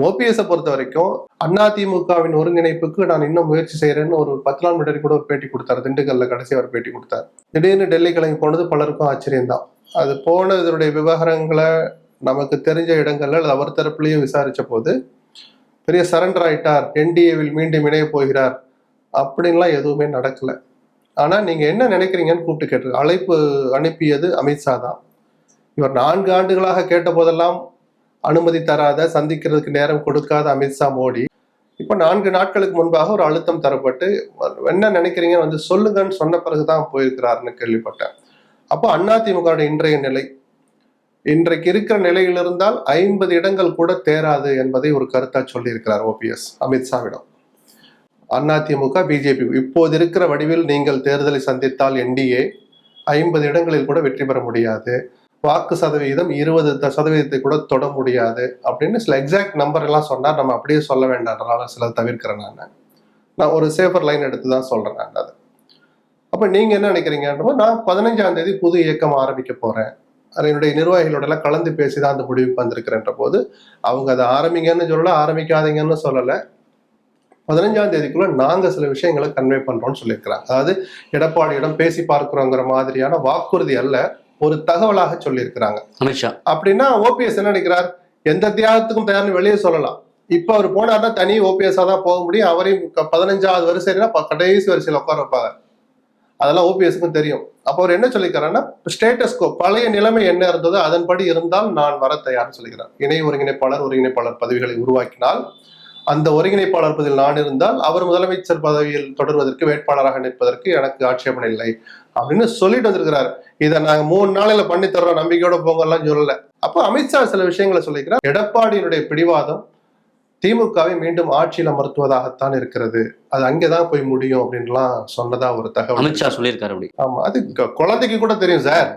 OPS பொறுத்த வரைக்கும் அதிமுகவின் ஒருங்கிணைப்புக்கு நான் இன்னும் முயற்சி செய்யறேன்னு ஒரு பத்து நாள் முன்னாடி கூட ஒரு பேட்டி கொடுத்தாரு. திண்டுக்கல்ல கடைசி அவர் பேட்டி கொடுத்தாரு. திடீர்னு டெல்லி கிளம்பி போனது பலருக்கும் ஆச்சரியம்தான். அது போன இதனுடைய விவகாரங்களை நமக்கு தெரிஞ்ச இடங்கள்ல அல்லது அவர் தரப்புலையும் விசாரிச்ச போது பெரிய சரண்டர் ஆயிட்டார். என்டிஏவில் மீண்டும் இணைய போகிறார். அப்படின்லாம் எதுவுமே நடக்கல. ஆனா நீங்க என்ன நினைக்கிறீங்கன்னு கூப்பிட்டு கேட்டு அழைப்பு அனுப்பியது அமித்ஷா தான். இவர் நான்கு ஆண்டுகளாக கேட்ட போதெல்லாம் அனுமதி தராத சந்திக்கிறதுக்கு நேரம் கொடுக்காத அமித்ஷா மோடி. இப்போ நான்கு நாட்களுக்கு முன்பாக ஒரு அழுத்தம் தரப்பட்டு என்ன நினைக்கிறீங்க? வந்து சொல்லுங்கன்னு சொன்ன பிறகுதான் போயிருக்கிறாருன்னு கேள்விப்பட்டேன். அப்போ அதிமுக இன்றைய நிலை. இன்றைக்கு இருக்கிற நிலையில் இருந்தால் ஐம்பது இடங்கள் கூட தேராது என்பதை ஒரு கருத்தா சொல்லியிருக்கிறார் ஓபிஎஸ் அமித்ஷாவிடம் அதிமுக பிஜேபி இப்போது இருக்கிற வடிவில் நீங்கள் தேர்தலை சந்தித்தால் என்டிஏ ஐம்பது இடங்களில் கூட வெற்றி பெற முடியாது. வாக்கு சதவீதம் இருபது சதவீதத்தை கூட தொட முடியாது. அப்படின்னு சில எக்ஸாக்ட் நம்பர் எல்லாம் சொன்னால் நம்ம அப்படியே சொல்ல வேண்டாம்ன்றனால சில தவிர்க்கிறேன் நான். நான் ஒரு சேஃபர் லைன் எடுத்து தான் சொல்கிறேன் நான் அது. அப்போ நீங்கள் என்ன நினைக்கிறீங்கன்றப்போ நான் பதினஞ்சாம் தேதி புது இயக்கம் ஆரம்பிக்க போகிறேன் அது என்னுடைய நிர்வாகிகளோடலாம் கலந்து பேசி தான் அந்த முடிவுக்கு வந்திருக்கிறேன்ற போது அவங்க அதை ஆரம்பிங்கன்னு சொல்லலை ஆரம்பிக்காதீங்கன்னு சொல்லலை. பதினஞ்சாம் தேதிக்குள்ள நாங்க சில விஷயங்களை கன்வே பண்றோம்னு சொல்லியிருக்கிறாங்க. அதாவது எடப்பாடியிடம் பேசி பார்க்கிறோங்கிற மாதிரியான வாக்குறுதி அல்ல. ஒரு தகவலாக சொல்லியிருக்கிறாங்க. அமித்ஷா. அப்படின்னா ஓபிஎஸ் என்ன நினைக்கிறார்? எந்த தியாகத்துக்கும் தயார்னு வெளியே சொல்லலாம். இப்ப அவர் போனார்னா தனி ஓபிஎஸ்ஸா தான் போக முடியும். அவரையும் பதினஞ்சாவது வரிசைனா கடைசி வரிசையில் உட்கார வைப்பாங்க. அதெல்லாம் ஓபிஎஸ்க்கும் தெரியும். அப்போ அவர் என்ன சொல்லிக்கிறாருன்னா ஸ்டேட்டஸ்கோ பழைய நிலைமை என்ன இருந்ததோ அதன்படி இருந்தால் நான் வர தயார்னு சொல்லிக்கிறார். இணை ஒருங்கிணைப்பாளர் ஒருங்கிணைப்பாளர் பதவிகளை உருவாக்கினால் அந்த ஒருங்கிணைப்பாளர் பதவியில் நான் இருந்தால் அவர் முதலமைச்சர் பதவியில் தொடர்வதற்கு வேட்பாளராக நிற்பதற்கு எனக்கு ஆட்சேபனை இல்லை அப்படின்னு சொல்லிட்டு வந்திருக்கிறார். இதை நாங்க மூணு நாளையில பண்ணி தர்றோம். நம்பிக்கையோட போங்கலாம் சொல்லல. அப்போ அமித்ஷா சில விஷயங்களை சொல்லிக்கிறார். எடப்பாடியினுடைய பிடிவாதம் திமுகவை மீண்டும் ஆட்சியில் அமர்த்துவதாகத்தான் இருக்கிறது. அது அங்கேதான் போய் முடியும் அப்படின்லாம் சொன்னதா ஒரு தகவல். அமித்ஷா சொல்லியிருக்காரு அப்படி. ஆமா அது குழந்தைக்கு கூட தெரியும் சார்.